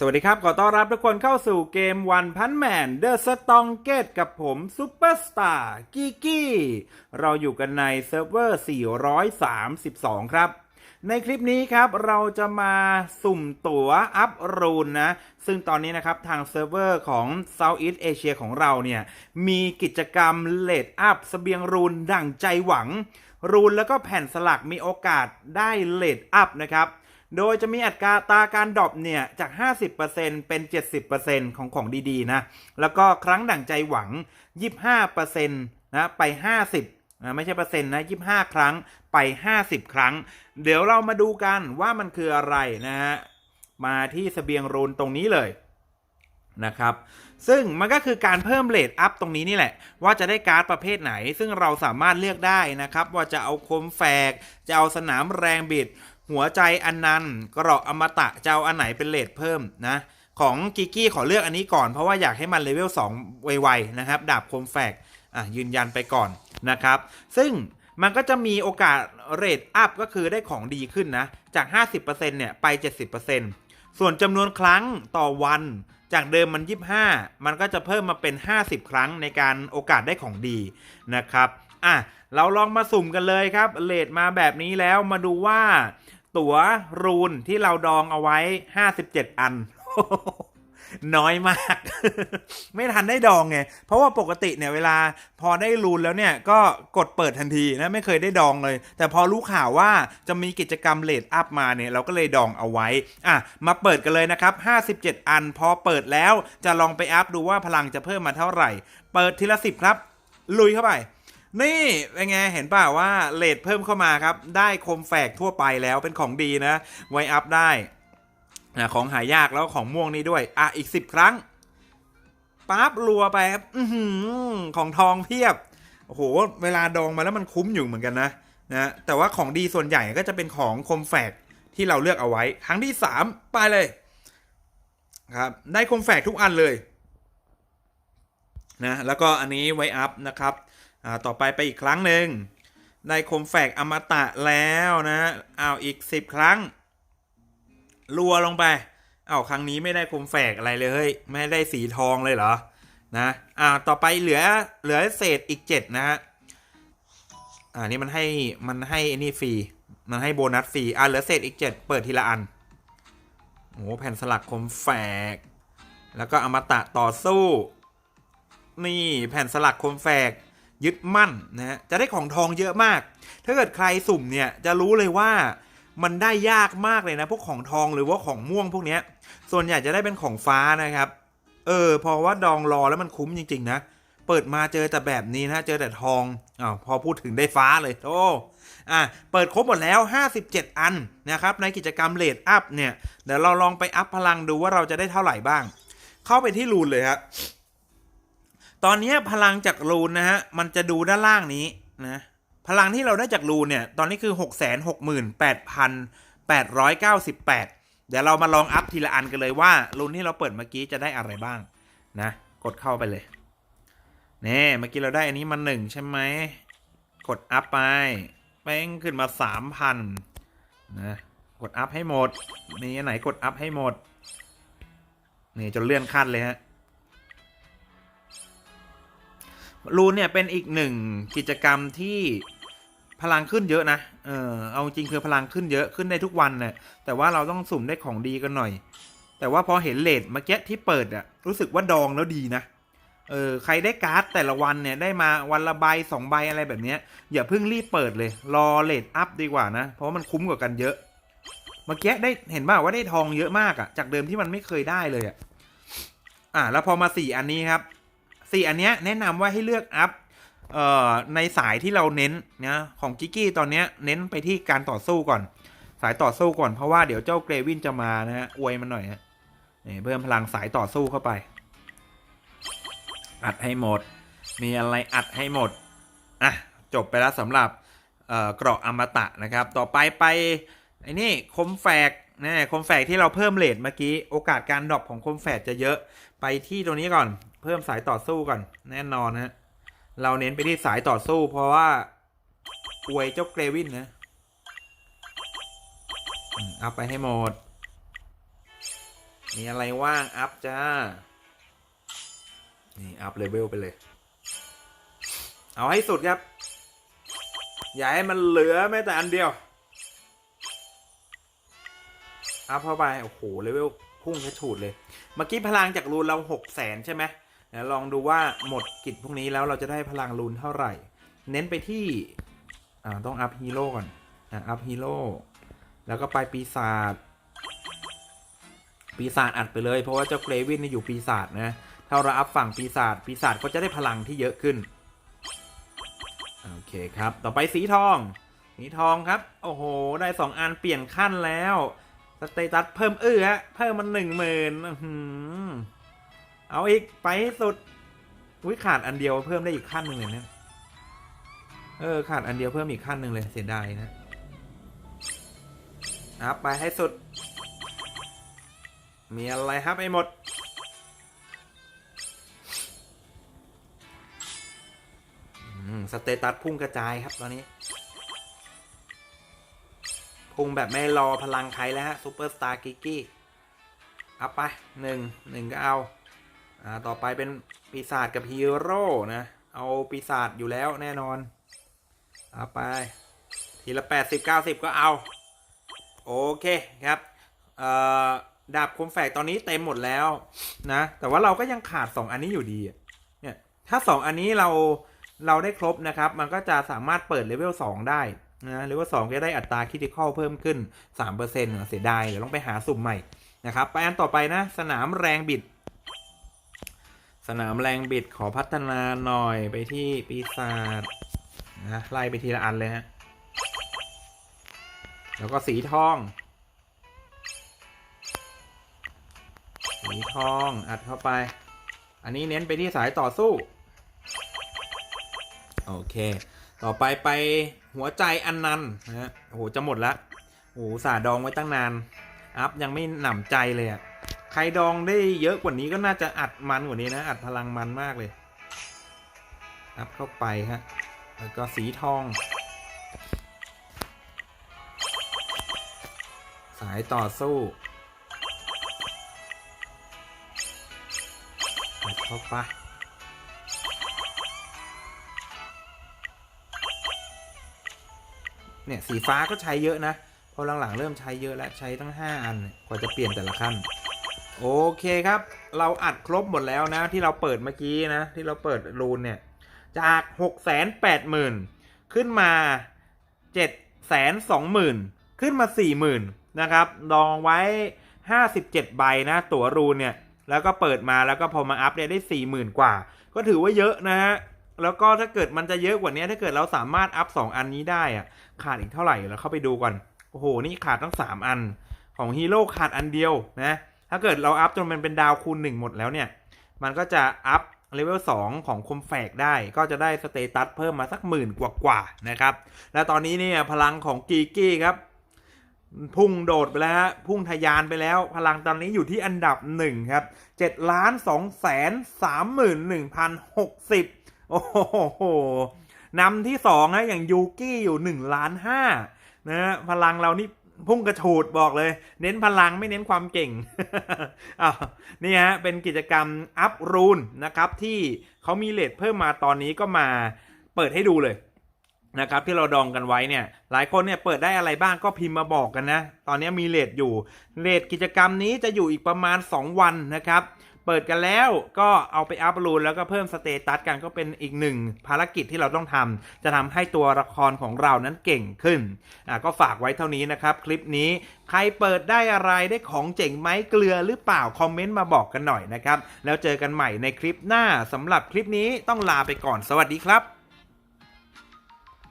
สวัสดีครับ ขอต้อนรับทุกคนเข้าสู่เกมวันพันแมนเดอะสตองเกตกับผมซูเปอร์สตาร์กิกกี้ เราอยู่กันในเซิร์ฟเวอร์ 432 ครับ ในคลิปนี้ครับเราจะมาสุ่มตั๋วอัพรูนนะ ซึ่งตอนนี้นะครับทางเซิร์ฟเวอร์ของ Southeast Asia ของเราเนี่ย มีกิจกรรมเลดอัพสเบียงรูนดั่งใจหวัง รูนแล้วก็แผ่นสลักมีโอกาสได้เลดอัพนะครับ โดยจะมีอัตราตาการดรอปเนี่ยจาก 50%เป็น 70%ของของดีๆนะ แล้วก็ครั้งดั่งใจหวัง 25%นะไป 50นะไม่ใช่เปอร์เซ็นต์นะ 25 ครั้งไป 50 ครั้ง เดี๋ยวเรามาดูกันว่ามันคืออะไรนะฮะ มาที่เสบียงรูนตรงนี้เลยนะครับ ซึ่งมันก็คือการเพิ่มเลทอัพตรงนี้นี่แหละ ว่าจะได้การ์ดประเภทไหน ซึ่งเราสามารถเลือกได้นะครับ ว่าจะเอาคมแฝก จะเอาสนามแรงบิด หัวใจอันนันกราะอมตะจะเอาอันไหนเป็นเลทเพิ่มนะ ของกิกกี้ขอเลือกอันนี้ก่อนเพราะว่าอยากให้มันเลเวล2 ไวๆนะครับ ดาบคมแฝกอะยืนยันไปก่อนนะครับ ซึ่งมันก็จะมีโอกาสเรทอัพก็คือได้ของดีขึ้นนะ จาก 50%เนี่ยไป 70%ส่วนจำนวนครั้งต่อวัน จากเดิมมัน 25 มันก็จะเพิ่มมาเป็น 50 ครั้งในการโอกาสได้ของดีนะครับอะเราลองมาสุ่มกันเลยครับเลทมาแบบนี้แล้วมาดูว่า ตั๋วรูนที่เราดองเอาไว้57อัน น้อยมาก ไม่ทันได้ดองไง เพราะว่าปกติเนี่ยเวลาพอได้รูนแล้วเนี่ยก็กดเปิดทันทีนะไม่เคยได้ดองเลย แต่พอรู้ข่าวว่าจะมีกิจกรรมเลทอัพมาเนี่ยเราก็เลยดองเอาไว้ อะ มาเปิดกันเลยนะครับ 57 อัน พอเปิดแล้วจะลองไปอัพดูว่าพลังจะเพิ่มมาเท่าไหร่ เปิดทีละสิบครับ ลุยเข้าไป นี่เป็นไงเห็นป่าว่าเลทเพิ่มเข้ามาครับ ได้คมแฝกทั่วไปแล้วเป็นของดีนะ ไว้อัพได้นะของหายากแล้วของม่วงนี้ด้วย อะ อีกสิบครั้งปั๊บรัวไปครับอของทองเพียบ โอ้โห เวลาดองมาแล้วมันคุ้มอยู่เหมือนกันนะนะแต่ว่าของดีส่วนใหญ่ก็จะเป็นของคมแฝกที่เราเลือกเอาไว้ ครั้งที่สามไปเลย ครับ ได้คมแฝกทุกอันเลยนะแล้วก็อันนี้ไว้อัพนะครับ ต่อไปไปอีกครั้งหนึ่งได้คมแฝกอมตะแล้วนะเอาอีกสิบครั้ง รัวลงไปเอาครั้งนี้ไม่ได้คมแฝกอะไรเลยเฮ้ยไม่ได้สีทองเลยเหรอนะอ่าต่อไปเหลือเหลือเศษอีกเจ็ดนะฮะอ่านี่มันให้มันให้อ้นี่ฟรีมันให้โบนัสฟรีอ่าเหลือเศษอีกเจ็ดเปิดทีละอันโอ้โหแผ่นสลักคมแฝก แล้วก็อมตะต่อสู้ นี่แผ่นสลักคมแฝก ยึดมั่นนะฮะจะได้ของทองเยอะมาก ถ้าเกิดใครสุ่มเนี่ยจะรู้เลยว่ามันได้ยากมากเลยนะ พวกของทองหรือว่าของม่วงพวกเนี้ย ส่วนใหญ่จะได้เป็นของฟ้านะครับ เออพราะว่าดองรอแล้วมันคุ้มจริง ๆ นะ เปิดมาเจอแต่แบบนี้นะเจอแต่ทองอ้าวพอพูดถึงได้ฟ้าเลยโอ้อะเปิดครบหมดแล้ว 57 อันนะครับ ในกิจกรรมเลดอัพเนี่ยเดี๋ยวเราลองไปอัพพลังดูว่าเราจะได้เท่าไหร่บ้าง เข้าไปที่รูนเลยครับ ตอนนี้พลังจากรูนนะฮะมันจะดูด้านล่างนี้นะพลังที่เราได้จากรูนเนี่ยตอนนี้คือ 6 6 8 8 9 8 เดี๋ยวเรามาลองอัพทีละอันกันเลยว่ารูนที่เราเปิดเมื่อกี้จะได้อะไรบ้างนะกดเข้าไปเลยนี่เมื่อกี้เราได้อันนี้มาหนึ่งใช่ไหมกดอัพไปแป้งขึ้นมา3,000นนะกดอัพให้หมดมีอันไหนกดอัพให้หมดนี่จนเลื่อนขั้นเลยฮะ รูนเนี่ยเป็นอีกหนึ่งกิจกรรมที่พลังขึ้นเยอะนะ เออเอาจริงคือพลังขึ้นเยอะขึ้นได้ทุกวันเนี่ยแต่ว่าเราต้องสุ่มได้ของดีกันหน่อย แต่ว่าพอเห็นเลทเมื่อกี้ที่เปิดอะรู้สึกว่าดองแล้วดีนะ เออใครได้การ์ดแต่ละวันเนี่ยได้มาวันละใบสองใบอะไรแบบเนี้ยอย่าเพิ่งรีบเปิดเลย รอเลทอัพดีกว่านะ เพราะว่ามันคุ้มกว่ากันเยอะ เมื่อกี้ได้เห็นบ้าว่าได้ทองเยอะมากอะจากเดิมที่มันไม่เคยได้เลยอะอ่าแล้วพอมาสี่อันนี้ครับ สี่อันเนี้ยแนะนำว่าให้เลือกอัพเอ่อในสายที่เราเน้นนะของกิกกี้ตอนเนี้ยเน้นไปที่การต่อสู้ก่อน สายต่อสู้ก่อนเพราะว่าเดี๋ยวเจ้าเกรวินจะมานะฮะอวยมันหน่อยฮะนี่เพิ่มพลังสายต่อสู้เข้าไป อัดให้หมด มีอะไรอัดให้หมดอะจบไปแล้วสำหรับเอ่อเกราะอมตะนะครับ ต่อไปไปไอ้นี่คมแฝก นะคมแฝกที่เราเพิ่มเลทเมื่อกี้ โอกาสการดรอปของคมแฝกจะเยอะ ไปที่ตรงนี้ก่อน เพิ่มสายต่อสู้ก่อน แน่นอนฮะเราเน้นไปที่สายต่อสู้ เพราะว่าอวยเจ้าเกรวินนะอืมเอาไปให้หมด มีอะไรว่าง อัพจ้า นี่ อัพเลเวลไปเลย เอาให้สุดครับ อย่าให้มันเหลือแม้แต่อันเดียว อัพเข้าไปโอ้โหเลเวลพุ่งกระฉูดเลย เมื่อกี้พลังจากรูนเราหกแสนใช่ไหมเดี๋ยวลองดูว่าหมดกิจพวกนี้แล้วเราจะได้พลังรูนเท่าไหร่ เน้นไปที่อ่าต้องอัพฮีโร่ก่อนอะอัพฮีโร่แล้วก็ไปปีศาจปีศาจอัดไปเลย เพราะว่าเจ้าเกรวินนี่อยู่ปีศาจนะถ้าเราอัพฝั่งปีศาจปีศาจก็จะได้พลังที่เยอะขึ้นโอเคครับ ต่อไปสีทอง สีทองครับ โอ้โห ได้สองอันเปลี่ยนขั้นแล้ว สเตตัสเพิ่มเอื้อฮะ เพิ่มมันหนึ่งหมื่นเอาอีกไปให้สุดอุ้ยขาดอันเดียวเพิ่มได้อีกขั้นหนึ่งเลยเนี่ยเออขาดอันเดียวเพิ่มอีกขั้นหนึ่งเลยเสียดายนะอัพไปให้สุด มีอะไรครับไอ้หมดอืมสเตตัสพุ่งกระจายครับตอนนี้ พุ่งแบบไม่รอพลังใครแล้วฮะซูเปอร์สตาร์กิกกี้เอัพไปหนึ่งหนึ่งก็เอาอ่าต่อไปเป็นปีศาจกับฮีโร่นะ เอาปีศาจอยู่แล้วแน่นอน เอาไป ทีละแปดสิบเก้าสิบก็เอา โอเคครับเอ่อดาบคมแฝกตอนนี้เต็มหมดแล้วนะ แต่ว่าเราก็ยังขาด2อันนี้อยู่ดีเนี่ยถ้า2อันนี้เราเราได้ครบนะครับ มันก็จะสามารถเปิดเลเวล2ได้ นะเลเวล2จะได้อัตราคิติคอลเพิ่มขึ้น 3%เสียดายเดี๋ยวต้องไปหาสุ่มใหม่นะครับไปอันต่อไปนะ สนามแรงบิด สนามแรงบิดขอพัฒนาหน่อยไปที่ปีศาจนะไล่ไปทีละอันเลยฮะแล้วก็สีทอง สีทองอัดเข้าไป อันนี้เน้นไปที่สายต่อสู้ โอเค ต่อไปไปหัวใจอันนันนะฮะโอ้โหจะหมดละโอ้โหสาดองไว้ตั้งนาน อัพยังไม่หนำใจเลยอะใครดองได้เยอะกว่านี้ก็น่าจะอัดมันกว่านี้นะ อัดพลังมันมากเลย อัพเข้าไปฮะ แล้วก็สีทอง สายต่อสู้อัดเข้าไป เนี่ยสีฟ้าก็ใช้เยอะนะ พอหลังๆเริ่มใช้เยอะแล้วใช้ตั้ง 5 อันกว่าจะเปลี่ยนแต่ละขั้น โอเคครับ เราอัดครบหมดแล้วนะที่เราเปิดเมื่อกี้นะที่เราเปิดรูนเนี่ยจาก6 8 0 0 0 0 ขึ้นมา 7 2 0 0 0 0 ขึ้นมา 40,000 นะครับดองไว้ 57 ใบนะตั๋วรูนเนี่ยแล้วก็เปิดมาแล้วก็พอมาอัพเนี่ยได้ 40,000 กว่า ก็ถือว่าเยอะนะฮะ แล้วก็ถ้าเกิดมันจะเยอะกว่านี้ถ้าเกิดเราสามารถอัพ2อันนี้ได้อะขาดอีกเท่าไหร่เราเข้าไปดูก่อนโอ้โหนี่ขาดตั้ง 3 อัน ของฮีโร่ขาดอันเดียวนะถ้าเกิดเราอัพจนมันเป็นดาวคูณ 1 หมดแล้วเนี่ย มันก็จะอัพเลเวล2ของคมแฝกได้ ก็จะได้สเตตัสเพิ่มมาสักหมื่นกว่าๆนะครับ และตอนนี้เนี่ยพลังของกีกี้ครับ พุ่งโดดไปแล้ว พุ่งทะยานไปแล้ว พลังตอนนี้อยู่ที่อันดับ 1 ครับ7ล้าน2แสน3 1 0 6 0 โอ้โหนำที่สองนะอย่างยูกี้อยู่หนึ่งล้านห้านะฮะพลังเรานี่พุ่งกระฉูดบอกเลย เน้นพลังไม่เน้นความเก่งอ้าวนี่ฮะเป็นกิจกรรมอัพรูนนะครับที่เขามีเลทเพิ่มมาตอนนี้ก็มาเปิดให้ดูเลยนะครับที่เราดองกันไว้เนี่ยหลายคนเนี่ยเปิดได้อะไรบ้างก็พิมพ์มาบอกกันนะ ตอนนี้มีเลทอยู่เลทกิจกรรมนี้จะอยู่อีกประมาณ 2 วันนะครับ เปิดกันแล้วก็เอาไปอัพรูนแล้วก็เพิ่มสเตตัสกันก็เป็นอีกหนึ่งภารกิจที่เราต้องทำจะทำให้ตัวละครของเรานั้นเก่งขึ้นอะก็ฝากไว้เท่านี้นะครับ คลิปนี้ใครเปิดได้อะไรได้ของเจ๋งไหมเกลือหรือเปล่า คอมเมนต์มาบอกกันหน่อยนะครับ แล้วเจอกันใหม่ในคลิปหน้าสำหรับคลิปนี้ต้องลาไปก่อนสวัสดีครับ